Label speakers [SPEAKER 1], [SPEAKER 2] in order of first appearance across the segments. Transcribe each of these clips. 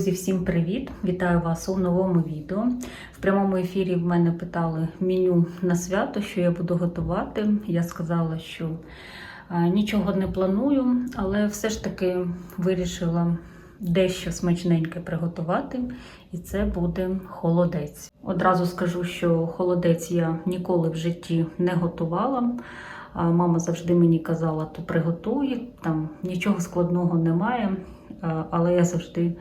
[SPEAKER 1] Друзі, всім привіт! Вітаю вас у новому відео. В прямому ефірі в мене питали меню на свято, що я буду готувати. Я сказала, що нічого не планую, але все ж таки вирішила дещо смачненьке приготувати, і це буде холодець. Одразу скажу, що холодець я ніколи в житті не готувала. Мама завжди мені казала, то приготуй, там нічого складного немає. Але я завжди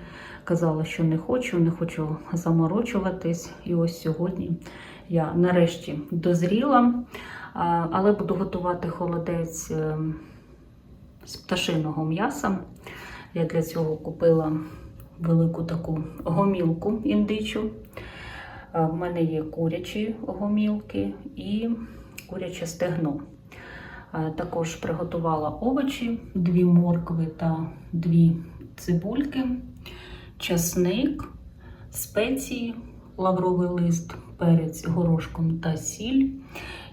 [SPEAKER 1] казала, що не хочу, не хочу заморочуватись. І ось сьогодні я нарешті дозріла, але буду готувати холодець е, з пташиного м'яса. Я для цього купила велику таку гомілку індичу. В мене є курячі гомілки і куряче стегно. Також приготувала овочі, дві моркви та дві цибульки, часник, спеції, лавровий лист, перець горошком та сіль.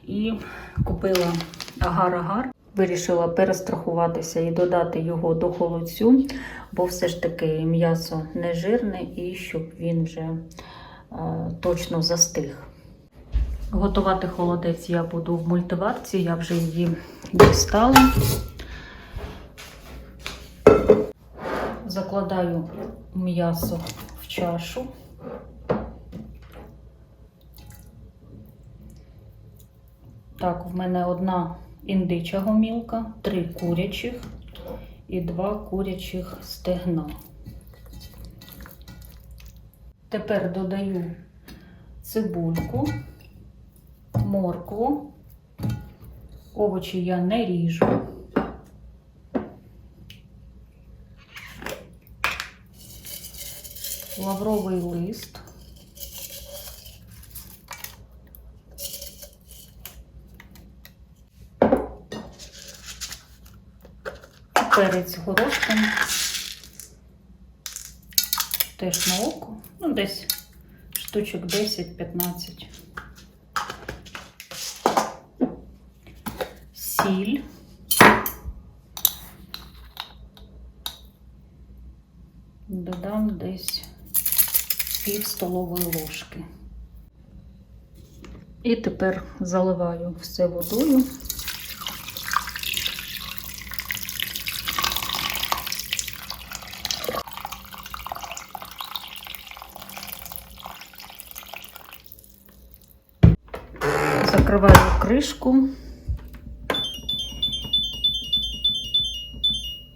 [SPEAKER 1] І купила агар-агар. Вирішила перестрахуватися і додати його до холодцю, бо все ж таки м'ясо не жирне і щоб він вже е, точно застиг. Готувати холодець я буду в мультиварці, я вже її дістала. Закладаю м'ясо в чашу. Так, в мене одна індича гомілка, три курячих і два курячих стегна. Тепер додаю цибульку моркву. Овочі я не ріжу. Лавровий лист. Перець горошком. Теж на око. Ну, десь штучок 10-15. сіль. Додам десь пів столової ложки. І тепер заливаю все водою. Закриваю кришку.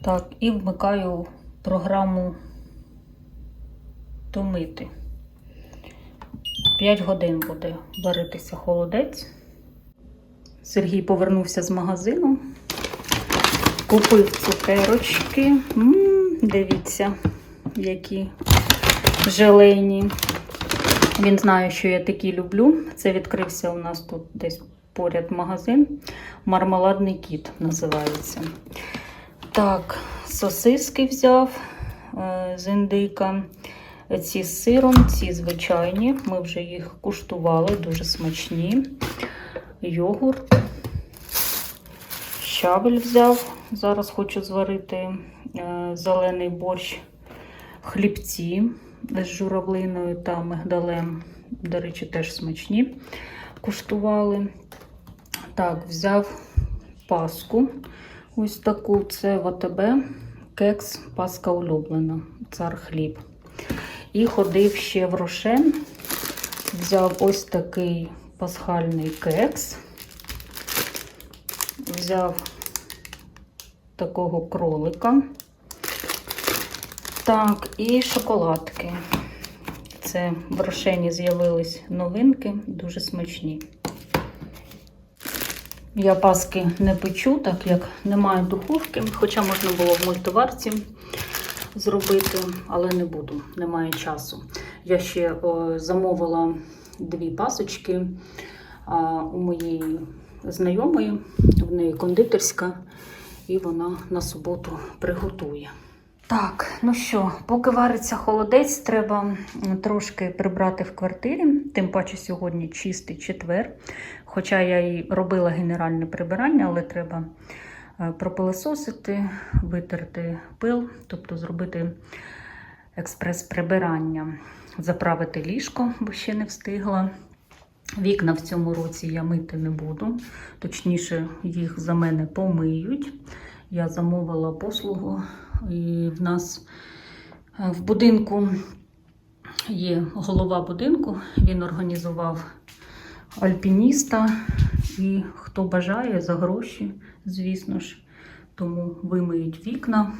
[SPEAKER 1] Так, і вмикаю програму томити. 5 годин буде варитися холодець. Сергій повернувся з магазину, купив цукерочки. М -м, дивіться, які желейні. Він знає, що я такі люблю. Це відкрився у нас тут десь поряд магазин. Мармеладний кіт називається. Так, сосиски взяв е, з індика. Ці з сиром, ці звичайні. Ми вже їх куштували, дуже смачні. Йогурт. Щавель взяв. Зараз хочу зварити е, зелений борщ, хлібці з журавлиною та мигдалем. До речі, теж смачні. Куштували. Так, взяв паску. Ось таку це в АТБ кекс паска улюблена, цар хліб. І ходив ще в рошен, взяв ось такий пасхальний кекс, взяв такого кролика. Так, і шоколадки. Це в рошені з'явились новинки, дуже смачні. Я паски не печу, так як немає духовки, хоча можна було в мультиварці зробити, але не буду, немає часу. Я ще о, замовила дві пасочки у моєї знайомої, в неї кондитерська, і вона на суботу приготує. Так, ну що, поки вариться холодець, треба трошки прибрати в квартирі, тим паче сьогодні чистий четвер. Хоча я і робила генеральне прибирання, але треба пропилесосити, витерти пил, тобто зробити експрес-прибирання. Заправити ліжко, бо ще не встигла. Вікна в цьому році я мити не буду. Точніше, їх за мене помиють. Я замовила послугу, і в нас е, в будинку є голова будинку. Він організував альпініста. І хто бажає за гроші, звісно ж, тому вимиють вікна,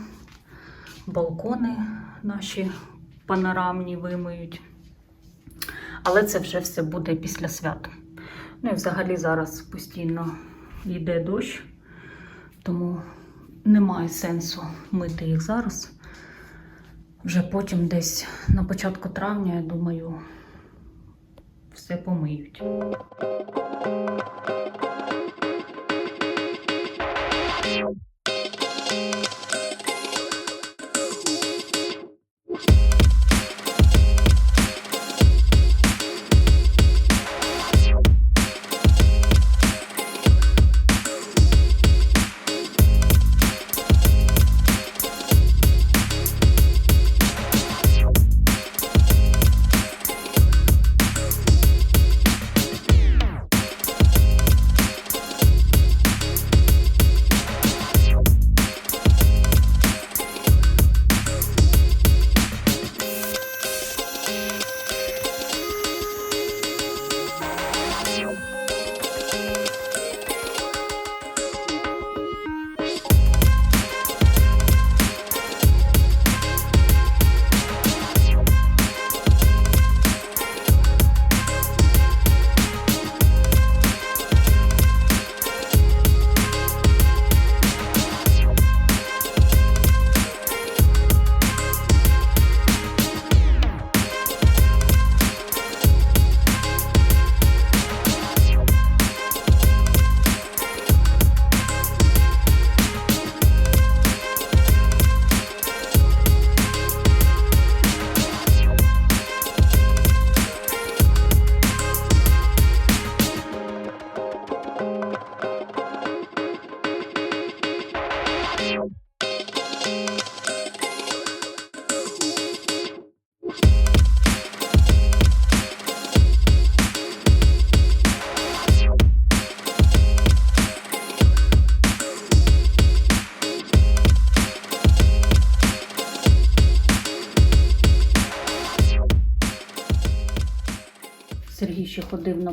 [SPEAKER 1] балкони наші панорамні вимиють. Але це вже все буде після свята. Ну і взагалі зараз постійно йде дощ, тому немає сенсу мити їх зараз. Вже потім десь на початку травня, я думаю, все помиють.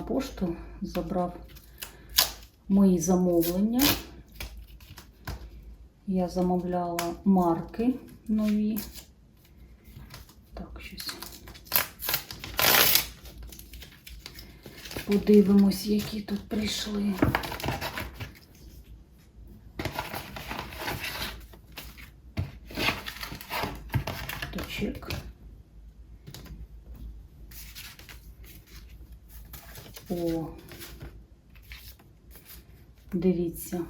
[SPEAKER 1] Пошту, забрав мої замовлення. Я замовляла марки нові. Так, щось. Подивимось, які тут прийшли. Точек. О, дивіться.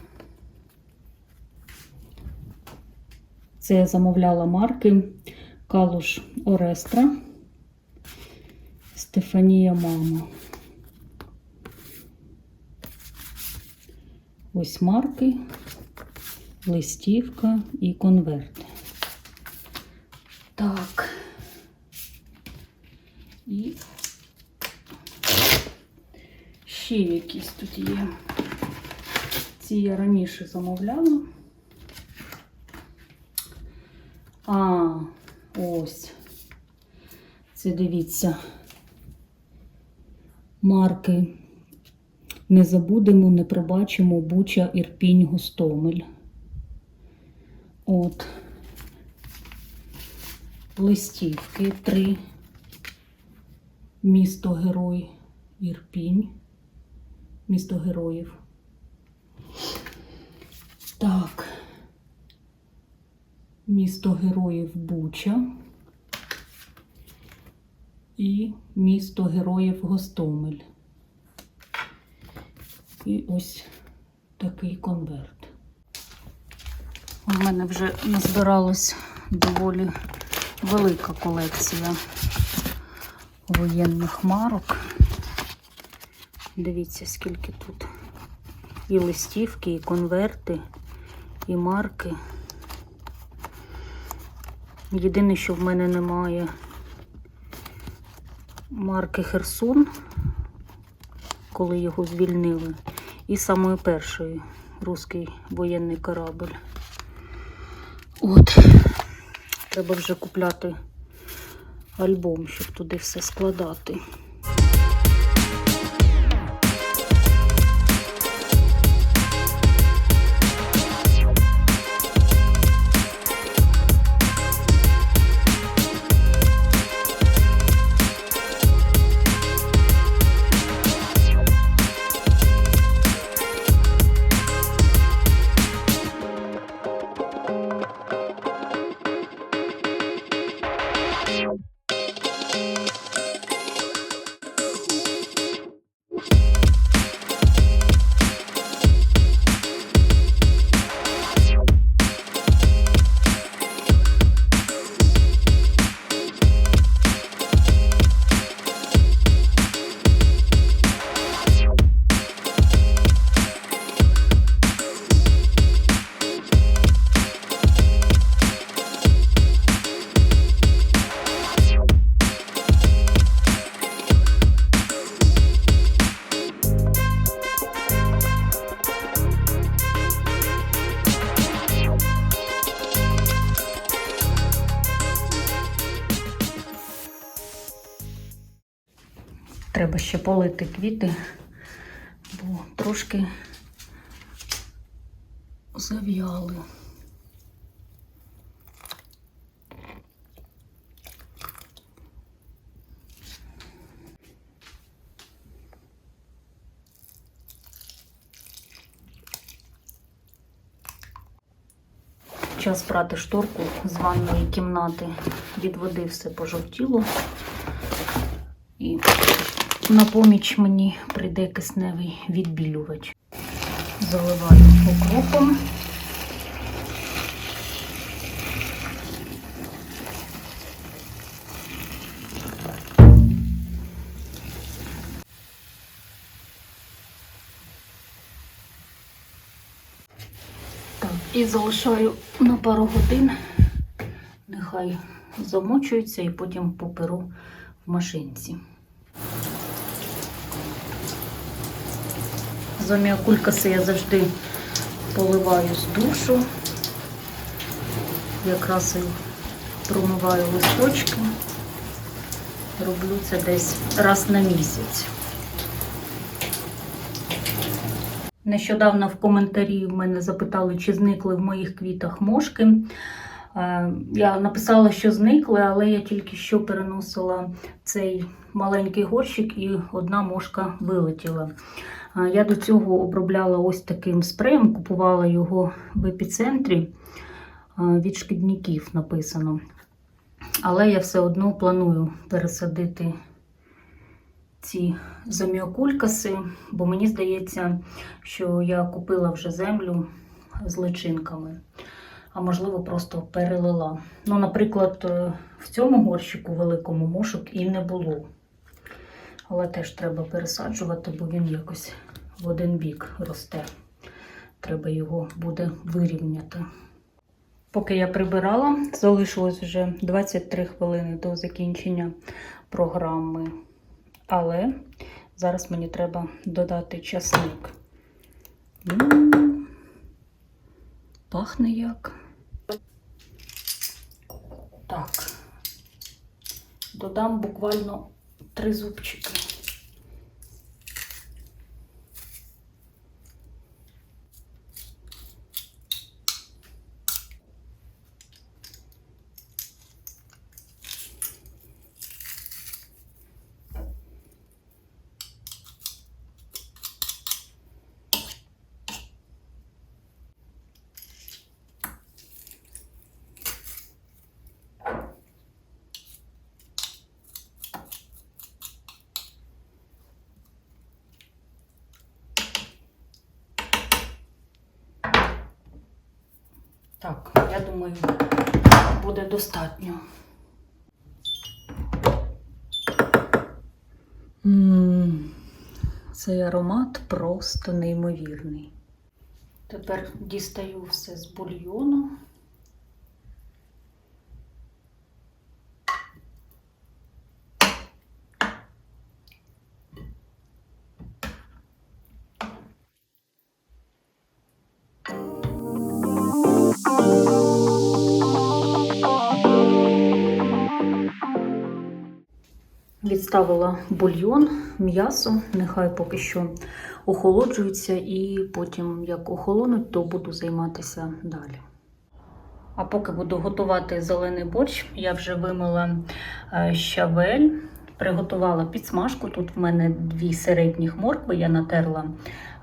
[SPEAKER 1] Це я замовляла марки Калуш Орестра, Стефанія Мама. Ось марки, листівка і конверти. Так. І ще якісь тут є. Ці я раніше замовляла. А, ось. Це дивіться. Марки. Не забудемо, не пробачимо Буча, Ірпінь, Гостомель. От. Листівки три. Місто Герой Ірпінь. Місто героїв. Так. Місто героїв Буча. І місто героїв Гостомель. І ось такий конверт. У мене вже назбиралась доволі велика колекція воєнних марок. Дивіться, скільки тут і листівки, і конверти, і марки. Єдине, що в мене немає марки Херсон, коли його звільнили, і самої першої русський воєнний корабль. От, треба вже купляти альбом, щоб туди все складати. Полити квіти, бо трошки зав'яли. Час прати шторку з ванної кімнати. Від води все пожовтіло. І на поміч мені прийде кисневий відбілювач. Заливаю окропом. Так, і залишаю на пару годин. Нехай замочується і потім поперу в машинці. Заміакулькаси я завжди поливаю з душу. Якраз і промиваю листочки. Роблю це десь раз на місяць. Нещодавно в коментарі в мене запитали, чи зникли в моїх квітах мошки. Е, Я написала, що зникли, але я тільки що переносила цей маленький горщик і одна мошка вилетіла. Я до цього обробляла ось таким спреєм, купувала його в епіцентрі від шкідників написано. Але я все одно планую пересадити ці заміокулькаси, бо мені здається, що я купила вже землю з личинками а можливо, просто перелила. Ну, наприклад, е, в цьому горщику великому мошок і не було. Але теж треба пересаджувати, бо він якось в один бік росте. Треба його буде вирівняти. Поки я прибирала, залишилось вже 23 хвилини до закінчення програми. Але зараз мені треба додати часник. Пахне як. Так. Додам буквально три зубчики. Так, я думаю, буде достатньо. М, Цей аромат просто неймовірний. Тепер дістаю все з бульйону. Відставила бульйон, м'ясо, нехай поки що охолоджується, і потім, як охолонуть, то буду займатися далі. А поки буду готувати зелений борщ, я вже вимила е, щавель, приготувала підсмажку. Тут в мене дві середніх моркви, я натерла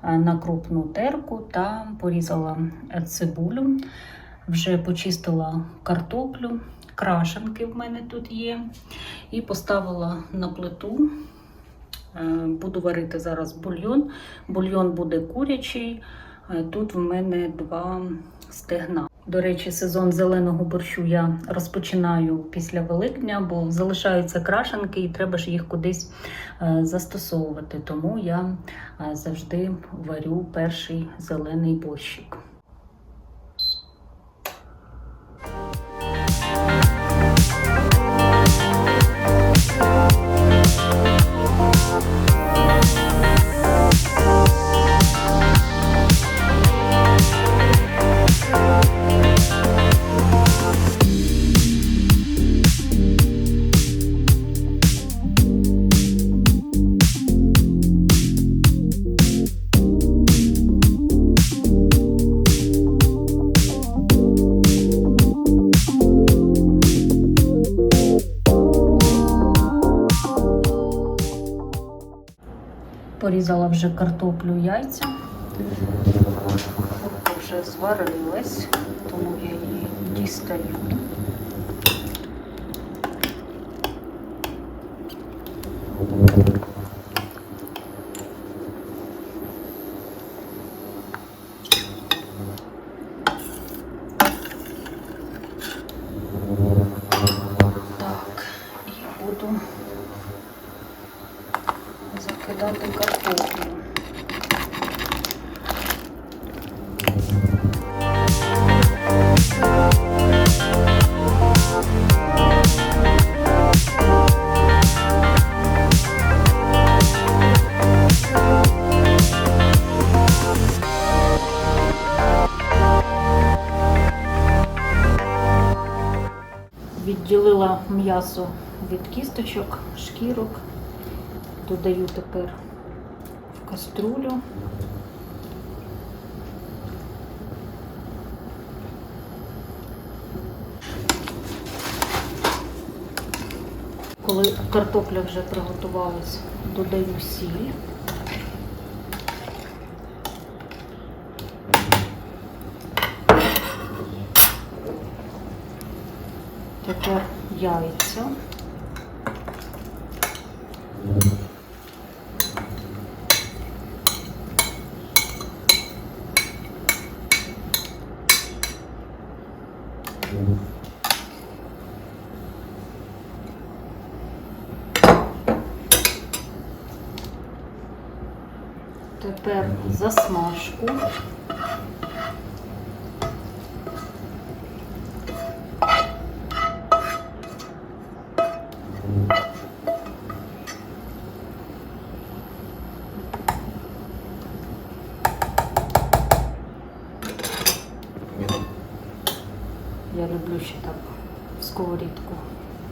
[SPEAKER 1] е, на крупну терку та порізала цибулю. Вже почистила картоплю, крашенки в мене тут є. І поставила на плиту. Е, Буду варити зараз бульйон. Бульйон буде курячий. Е, Тут в мене два стегна. До речі, сезон зеленого борщу я розпочинаю після Великдня, бо залишаються крашенки і треба ж їх кудись е, застосовувати. Тому я завжди варю перший зелений борщик. Порізала вже картоплю яйця. Курка вже зварилась, тому я її дістаю. Так, М'ясо від кісточок, шкірок. Додаю тепер в каструлю. Коли картопля вже приготувалась, додаю сіль. Тепер яйця. Тепер засмажку.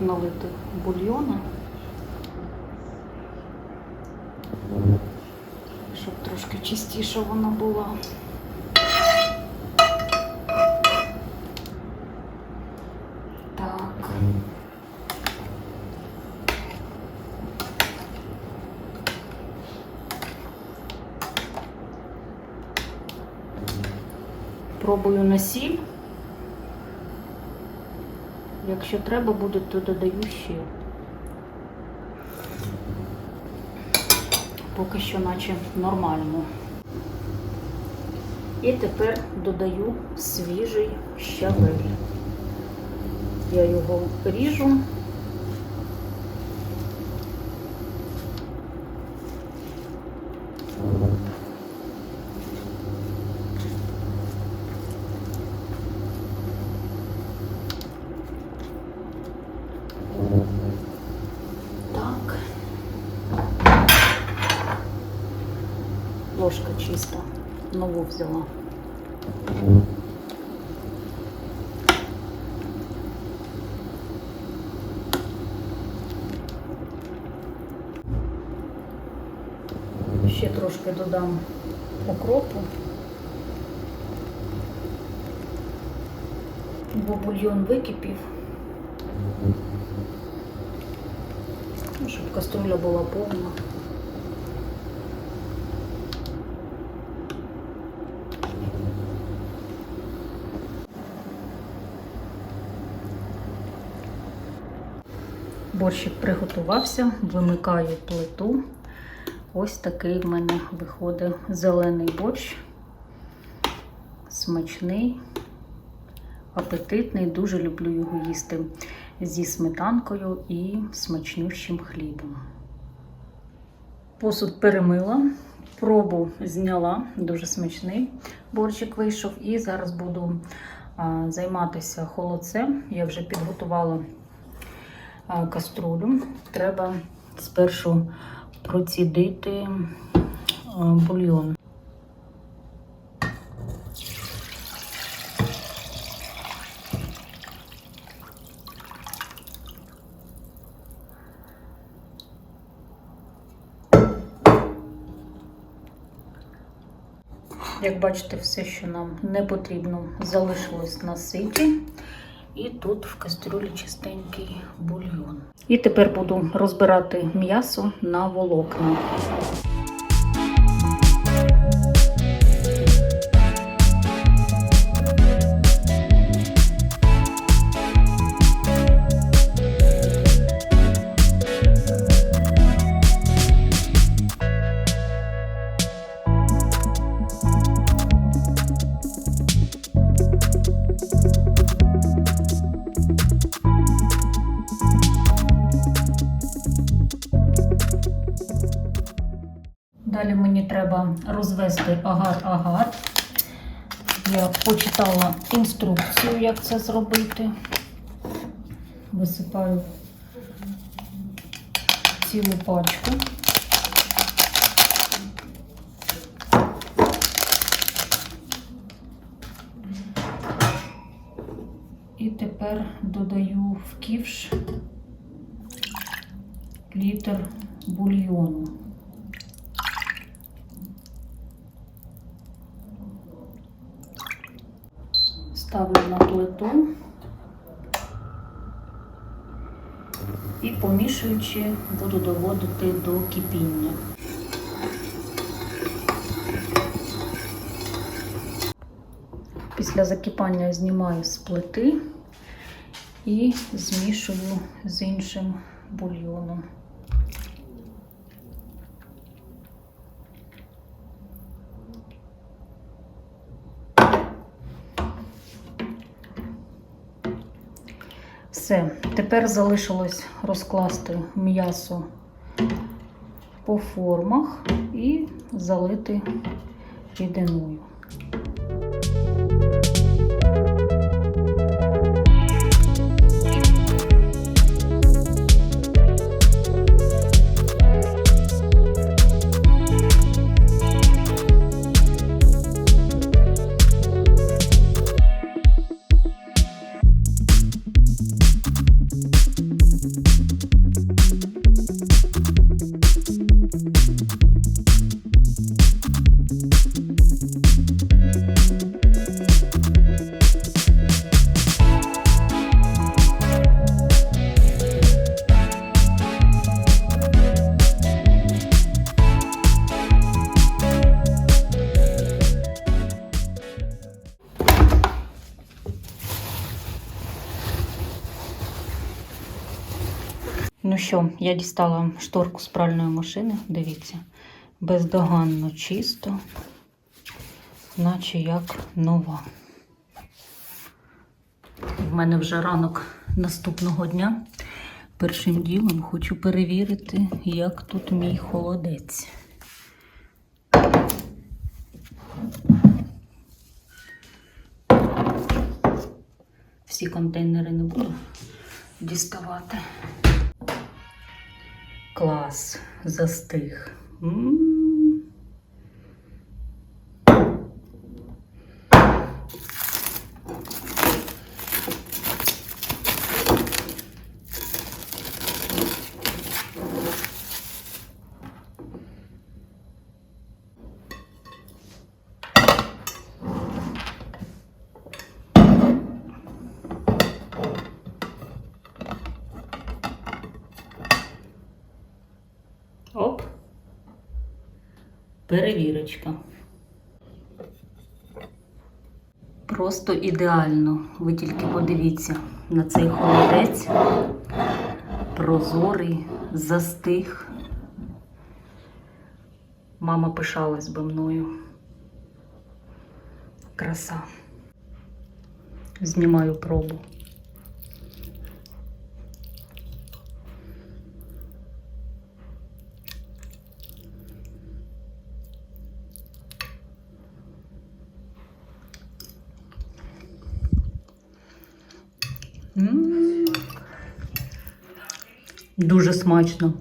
[SPEAKER 1] Налити бульйону, щоб трошки чистіше воно було. Так. Пробую на сіль. Якщо треба буде, то додаю ще. Поки що наче нормально. І тепер додаю свіжий щавель. Я його ріжу. Так. взяла. Ще трошки додам укропу, бо бульон википів, ну, щоб каструля була повна. Борщик приготувався, вимикаю плиту. Ось такий в мене виходить зелений борщ. Смачний, апетитний, дуже люблю його їсти зі сметанкою і смачнющим хлібом. Посуд перемила, пробу зняла, дуже смачний борщик вийшов. І зараз буду займатися холодцем. Я вже підготувала каструлю. Треба спершу процідити бульйон. Як бачите, все, що нам не потрібно, залишилось на ситі. І тут в кастрюлі чистенький бульйон. І тепер буду розбирати м'ясо на волокна. Далі мені треба розвести агар-агар. Я почитала інструкцію, як це зробити. Висипаю цілу пачку. І тепер додаю в ківш літр бульйону. Ставлю на плиту і помішуючи буду доводити до кипіння. Після закипання знімаю з плити і змішую з іншим бульйоном. Все, тепер залишилось розкласти м'ясо по формах і залити рідиною. Я дістала шторку з пральної машини. Дивіться, бездоганно чисто, наче як нова. В мене вже ранок наступного дня. Першим ділом хочу перевірити, як тут мій холодець. Всі контейнери не буду діставати. Клас, застиг. М. Перевірочка. Просто ідеально. Ви тільки подивіться на цей холодець. Прозорий, застиг. Мама пишалась би мною. Краса. Знімаю пробу. Дуже смачно.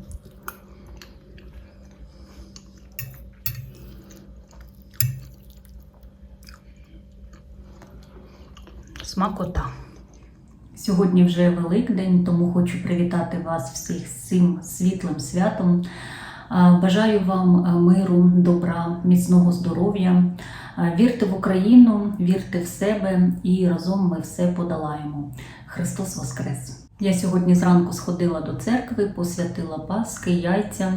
[SPEAKER 1] Смакота. Сьогодні вже Великдень, тому хочу привітати вас всіх з цим світлим святом. Бажаю вам миру, добра, міцного здоров'я. Вірте в Україну, вірте в себе і разом ми все подолаємо. Христос Воскрес! Я сьогодні зранку сходила до церкви, посвятила паски, яйця.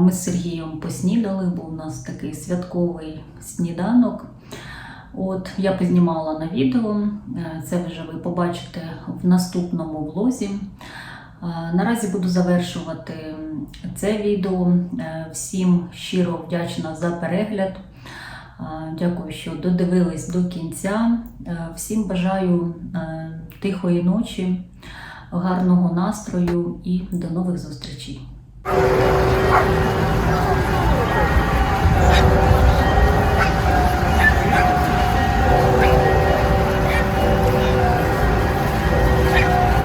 [SPEAKER 1] Ми з Сергієм поснідали, був у нас такий святковий сніданок. От я познімала на відео. Е, Це вже ви побачите в наступному влозі. Е, Наразі буду завершувати це відео. Е, Всім щиро вдячна за перегляд. Е, Дякую, що додивились до кінця. Всім бажаю тихої ночі, гарного настрою і до нових зустрічей.